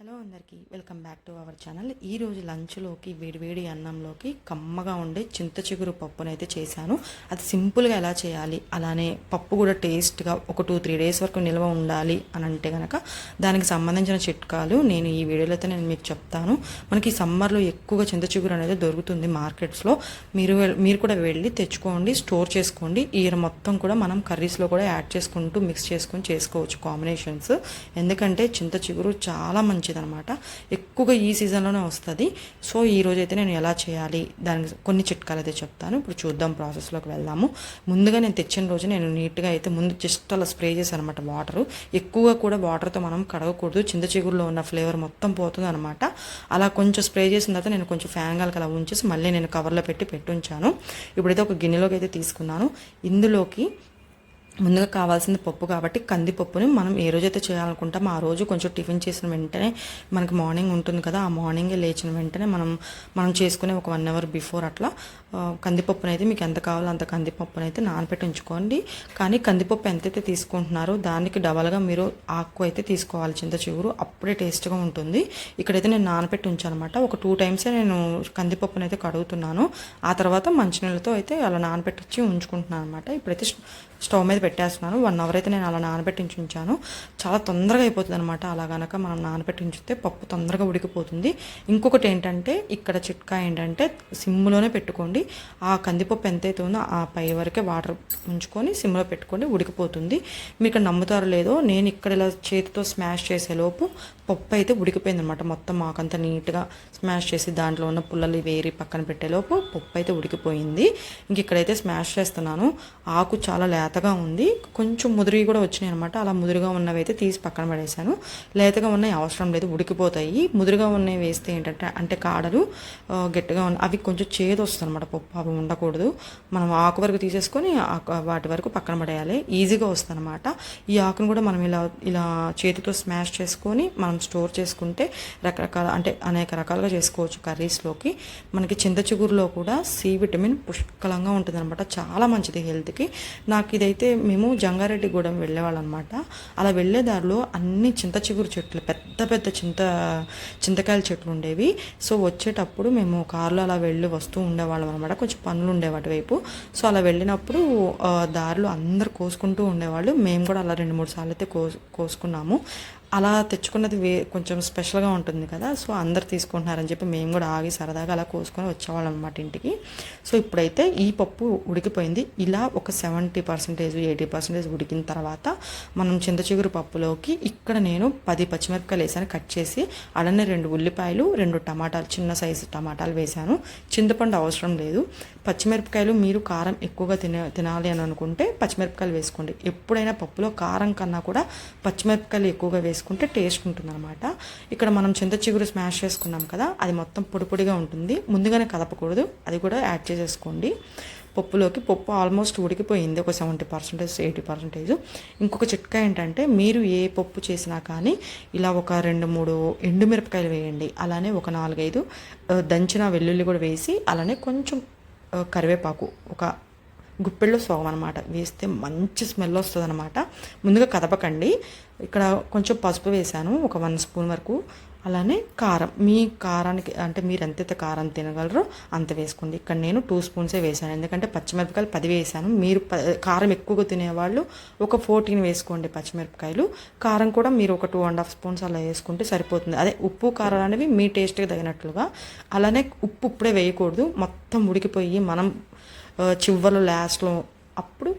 Hello అందరికీ welcome back to our channel. ఈ రోజు లంచ్లోకి వేడివేడి అన్నంలోకి కమ్మగా ఉండే చింత చిగురు పప్పునైతే చేశాను. అది సింపుల్గా ఎలా చేయాలి? అలానే పప్పు కూడా టేస్ట్గా ఒక టూ త్రీ డేస్ వరకు నిల్వ ఉండాలి అని అంటే కనుక దానికి సంబంధించిన చిట్కాలు నేను ఈ వీడియోలో అయితే నేను మీకు చెప్తాను. మనకి సమ్మర్లో ఎక్కువగా చింత చిగురు అనేది దొరుకుతుంది మార్కెట్స్లో. మీరు మీరు కూడా వెళ్ళి తెచ్చుకోండి స్టోర్ చేసుకోండి. ఇయర్ మొత్తం కూడా మనం కర్రీస్లో కూడా యాడ్ చేసుకుంటూ మిక్స్ చేసుకొని చేసుకోవచ్చు కాంబినేషన్స్. ఎందుకంటే చింత చిగురు చాలా మంచిదన్నమాట. ఎక్కువగా ఈ సీజన్లోనే వస్తుంది. సో ఈ రోజు అయితే నేను ఎలా చేయాలి? దానికి కొన్ని చిట్కాలు అయితే చెప్తాను. ఇప్పుడు చూద్దాం ప్రాసెస్లోకి వెళ్దాము. ముందుగా నేను తెచ్చిన రోజు నేను నీట్గా అయితే ముందు జస్ట్ అలా స్ప్రే చేశాను అనమాట వాటర్. ఎక్కువగా కూడా వాటర్తో మనం కడగకూడదు. చింత చిగురులో ఉన్న ఫ్లేవర్ మొత్తం పోతుంది అనమాట అలా కొంచెం స్ప్రే చేసిన తర్వాత నేను కొంచెం ఫ్యాన్ గాలికి అలా ఉంచేసి మళ్ళీ నేను కవర్లో పెట్టి పెట్టుంచాను ఇప్పుడైతే ఒక గిన్నెలోకి అయితే తీసుకున్నాను. ఇందులోకి ముందుగా కావాల్సింది పప్పు కాబట్టి కందిపప్పుని మనం ఏ రోజైతే చేయాలనుకుంటామో ఆ రోజు కొంచెం టిఫిన్ చేసిన వెంటనే మనకి మార్నింగ్ ఉంటుంది కదా ఆ మార్నింగే లేచిన వెంటనే మనం మనం చేసుకునే ఒక వన్ అవర్ బిఫోర్ అట్లా కందిపప్పునైతే అయితే మీకు ఎంత కావాలో అంత కందిపప్పునైతే అయితే నానబెట్టి ఉంచుకోండి. కానీ కందిపప్పు ఎంతైతే తీసుకుంటున్నారో దానికి డబల్గా మీరు ఆకు అయితే తీసుకోవాలి చింత చిగురు అప్పుడే టేస్ట్గా ఉంటుంది. ఇక్కడైతే నేను నానబెట్టి ఉంచానమాట. ఒక టూ టైమ్సే నేను కందిపప్పునైతే అయితే కడుగుతున్నాను. ఆ తర్వాత మంచినీళ్ళతో అయితే అలా నానబెట్టించి ఉంచుకుంటున్నాను అనమాట ఇప్పుడైతే స్టవ్ మీద పెట్టేస్తున్నాను. వన్ అవర్ అయితే నేను అలా నానబెట్టించి ఉంచాను చాలా తొందరగా అయిపోతుంది అనమాట అలా గనక మనం నానబెట్టి ఉంచితే పప్పు తొందరగా ఉడికిపోతుంది. ఇంకొకటి ఏంటంటే ఇక్కడ చిట్కా ఏంటంటే సిమ్లోనే పెట్టుకోండి. ఆ కందిపప్పు ఎంతైతే ఉందో ఆ పై వరకే వాటర్ ఉంచుకొని సిమ్లో పెట్టుకొని ఉడికిపోతుంది. మీకు ఇక్కడ నమ్ముతారో లేదో నేను ఇక్కడ ఇలా చేతితో స్మాష్ చేసే లోపు పప్పు అయితే ఉడికిపోయింది అనమాట మొత్తం మాకంత నీట్గా స్మాష్ చేసి దాంట్లో ఉన్న పుల్లలు వేరి పక్కన పెట్టేలోపు పప్పు అయితే ఉడికిపోయింది. ఇంక ఇక్కడైతే స్మాష్ చేస్తున్నాను. ఆకు చాలా లేతగా ఉంది. కొంచెం ముదిరి కూడా వచ్చినాయి అనమాట అలా ముదురుగా ఉన్నవి అయితే తీసి పక్కన పడేశాను. లేతగా ఉన్నాయి అవసరం లేదు ఉడికిపోతాయి. ముదురుగా ఉన్నవి వేస్తే ఏంటంటే అంటే కాడలు గట్టిగా ఉన్న అవి కొంచెం చేదు వస్తుంది అనమాట పప్పు అవి ఉండకూడదు. మనం ఆకు వరకు తీసేసుకొని ఆకు- వాటి వరకు పక్కన పడేయాలి. ఈజీగా వస్తుంది అనమాట ఈ ఆకును కూడా మనం ఇలా ఇలా చేతితో స్మాష్ చేసుకొని మనం స్టోర్ చేసుకుంటే రకరకాల అంటే అనేక రకాలుగా చేసుకోవచ్చు కర్రీస్లోకి. మనకి చింత చిగురులో కూడా సి విటమిన్ పుష్కలంగా ఉంటుంది అనమాట చాలా మంచిది హెల్త్కి. నాకు ఇదైతే మేము జంగారెడ్డిగూడెం వెళ్ళేవాళ్ళం అనమాట అలా వెళ్ళే దారిలో అన్ని చింత చిగురు చెట్లు పెద్ద పెద్ద చింత చింతకాయల చెట్లు ఉండేవి. సో వచ్చేటప్పుడు మేము కారులో అలా వెళ్ళి వస్తూ ఉండేవాళ్ళం అనమాట కొంచెం పనులు ఉండేవాటి వైపు. సో అలా వెళ్ళినప్పుడు దారిలో అందరు కోసుకుంటూ ఉండేవాళ్ళు. మేము కూడా అలా రెండు మూడు సార్లు అయితే కోసు కోసుకున్నాము. అలా తెచ్చుకున్నది వే కొంచెం స్పెషల్గా ఉంటుంది కదా సో అందరు తీసుకుంటున్నారని చెప్పి మేము కూడా ఆగి సరదాగా అలా కోసుకొని వచ్చేవాళ్ళం అనమాట ఇంటికి. సో ఇప్పుడైతే ఈ పప్పు ఉడికిపోయింది. ఇలా ఒక సెవెంటీ పర్సెంటేజ్ ఎయిటీ పర్సెంటేజ్ ఉడికిన తర్వాత మనం చింతచిగురు పప్పులోకి ఇక్కడ నేను పది పచ్చిమిరపకాయలు వేసాను. కట్ చేసి అలానే రెండు ఉల్లిపాయలు రెండు టమాటాలు చిన్న సైజు టమాటాలు వేసాను. చింతపండు అవసరం లేదు. పచ్చిమిరపకాయలు మీరు కారం ఎక్కువగా తినే తినాలి అని అనుకుంటే పచ్చిమిరపకాయలు వేసుకోండి. ఎప్పుడైనా పప్పులో కారం కన్నా కూడా పచ్చిమిరపకాయలు ఎక్కువగా వేసుకోండి వేసుకుంటే టేస్ట్ ఉంటుంది అనమాట ఇక్కడ మనం చింత చిగురు స్మాష్ చేసుకున్నాం కదా అది మొత్తం పొడి పొడిగా ఉంటుంది. ముందుగానే కదపకూడదు అది కూడా యాడ్ చేసేసుకోండి. పప్పులోకి పప్పు ఆల్మోస్ట్ ఉడికిపోయింది ఒక సెవెంటీ పర్సెంటేజ్ ఎయిటీ పర్సెంటేజ్. ఇంకొక చిట్కా ఏంటంటే మీరు ఏ పప్పు చేసినా కానీ ఇలా ఒక రెండు మూడు ఎండుమిరపకాయలు వేయండి. అలానే ఒక నాలుగైదు దంచిన వెల్లుల్లి కూడా వేసి అలానే కొంచెం కరివేపాకు ఒక గుప్పెళ్ళు సోగం అనమాట వేస్తే మంచి స్మెల్ వస్తుంది అనమాట ముందుగా కదపకండి. ఇక్కడ కొంచెం పసుపు వేసాను ఒక వన్ స్పూన్ వరకు. అలానే కారం. మీ కారానికి అంటే మీరు ఎంతైతే కారం తినగలరో అంత వేసుకోండి. ఇక్కడ నేను టూ స్పూన్సే వేసాను ఎందుకంటే పచ్చిమిరపకాయలు పది వేసాను మీరు ప- కారం ఎక్కువగా తినేవాళ్ళు ఒక ఫోర్టీన్ వేసుకోండి పచ్చిమిరపకాయలు. కారం కూడా మీరు ఒక టూ అండ్ హాఫ్ స్పూన్స్ అలా వేసుకుంటే సరిపోతుంది. అదే ఉప్పు కారం అనేవి మీ టేస్ట్కి తగినట్లుగా. అలానే ఉప్పు ఇప్పుడే వేయకూడదు. మొత్తం ఉడికిపోయి మనం చివర్లో లాస్ట్లో అప్పుడు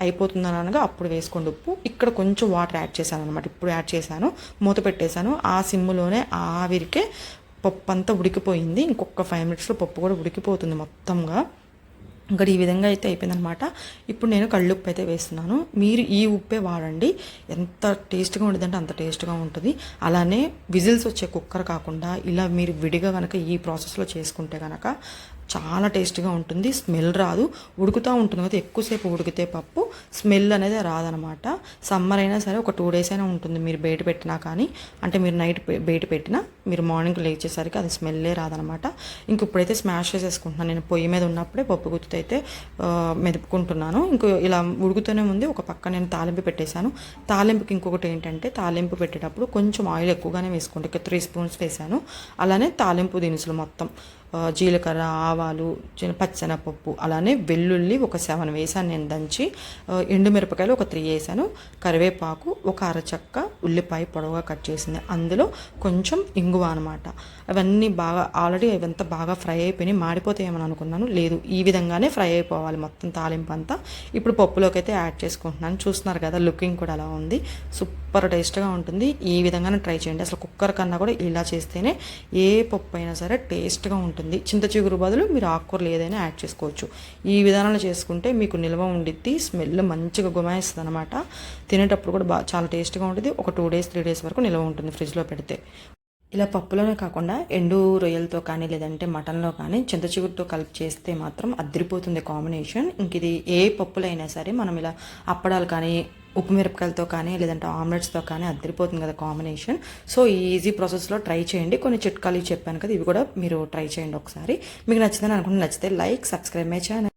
అయిపోతుందని అనగా అప్పుడు వేసుకోండి ఉప్పు. ఇక్కడ కొంచెం వాటర్ యాడ్ చేశాను అనమాట ఇప్పుడు యాడ్ చేశాను. మూత పెట్టేశాను. ఆ సిమ్లోనే ఆవిరికే పప్పు అంతా ఉడికిపోయింది. ఇంకొక ఫైవ్ మినిట్స్లో పప్పు కూడా ఉడికిపోతుంది మొత్తంగా. ఇంకా ఈ విధంగా అయితే అయిపోయిందనమాట ఇప్పుడు నేను కళ్ళుప్పు అయితే వేస్తున్నాను. మీరు ఈ ఉప్పే వాడండి. ఎంత టేస్ట్గా ఉండదంటే అంత టేస్ట్గా ఉంటుంది. అలానే విజిల్స్ వచ్చే కుక్కర్ కాకుండా ఇలా మీరు విడిగా కనుక ఈ ప్రాసెస్లో చేసుకుంటే కనుక చాలా టేస్ట్గా ఉంటుంది. స్మెల్ రాదు. ఉడుకుతూ ఉంటుంది కదా ఎక్కువసేపు ఉడికితే పప్పు స్మెల్ అనేది రాదనమాట. సమ్మర్ అయినా సరే ఒక టూ డేస్ అయినా ఉంటుంది మీరు బయట పెట్టినా కానీ. అంటే మీరు నైట్ బయట పెట్టినా మీరు మార్నింగ్ లేచేసరికి అది స్మెల్లే రాదనమాట. ఇంక ఇప్పుడైతే స్మాష్ చేసేసుకుంటున్నాను. నేను పొయ్యి మీద ఉన్నప్పుడే పప్పు గుత్తి అయితే మెదుపుకుంటున్నాను. ఇంకో ఇలా ఉడుకుతూనే ఉంది. ఒక పక్క నేను తాలింపు పెట్టేశాను. తాలింపుకి ఇంకొకటి ఏంటంటే తాలింపు పెట్టేటప్పుడు కొంచెం ఆయిల్ ఎక్కువగానే వేసుకుంటే త్రీ స్పూన్స్ వేసాను అలానే తాలింపు దినుసులు మొత్తం. జీలకర్ర ఆవాలు పచ్చనపప్పు పచ్చెనపప్పు అలానే వెల్లుల్లి ఒక సెవెన్ వేసాను నేను దంచి ఎండుమిరపకాయలు ఒక త్రీ వేసాను కరివేపాకు ఒక అరచక్క ఉల్లిపాయ పొడవుగా కట్ చేసింది. అందులో కొంచెం ఇంగువ అనమాట అవన్నీ బాగా ఆల్రెడీ అవంతా బాగా ఫ్రై అయిపోయినాయి మాడిపోతాయేమని అనుకున్నాను? లేదు ఈ విధంగానే ఫ్రై అయిపోవాలి మొత్తం తాలింపు అంతా. ఇప్పుడు పప్పులోకి అయితే యాడ్ చేసుకుంటున్నాను. చూస్తున్నారు కదా లుకింగ్ కూడా అలా ఉంది. సూపర్ టేస్ట్గా ఉంటుంది. ఈ విధంగానే ట్రై చేయండి. అసలు కుక్కర్ కన్నా కూడా ఇలా చేస్తేనే ఏ పప్పు అయినా సరే టేస్ట్గా ఉంటుంది. చింత చిగురు బదులు మీరు ఆకుకూరలు ఏదైనా యాడ్ చేసుకోవచ్చు. ఈ విధానంలో చేసుకుంటే మీకు నిల్వ ఉండిద్ది స్మెల్ మంచిగా గుమాయిస్తుంది అనమాట తినేటప్పుడు కూడా బాగా చాలా టేస్ట్గా ఉంటుంది ఒక టూ డేస్ త్రీ డేస్ వరకు నిల్వ ఉంటుంది ఫ్రిడ్జ్లో పెడితే. ఇలా పప్పులోనే కాకుండా ఎండు రొయ్యలతో కానీ లేదంటే మటన్లో కానీ చింత చిగురుతో కలిపి చేస్తే మాత్రం అదిరిపోతుంది కాంబినేషన్. ఇంక ఇది ఏ పప్పులైనా సరే మనం ఇలా అప్పడాలు కానీ ఉప్పు మిరపకాయలతో కానీ లేదంటే ఆమ్లెట్స్తో కానీ అద్దరిపోతుంది కదా కాంబినేషన్. సో ఈ ఈజీ ప్రాసెస్లో ట్రై చేయండి. కొన్ని చిట్కాలు చెప్పాను కదా ఇవి కూడా మీరు ట్రై చేయండి ఒకసారి. మీకు నచ్చిందని అనుకుంటే నచ్చితే లైక్ సబ్స్క్రైబ్ మై ఛానల్.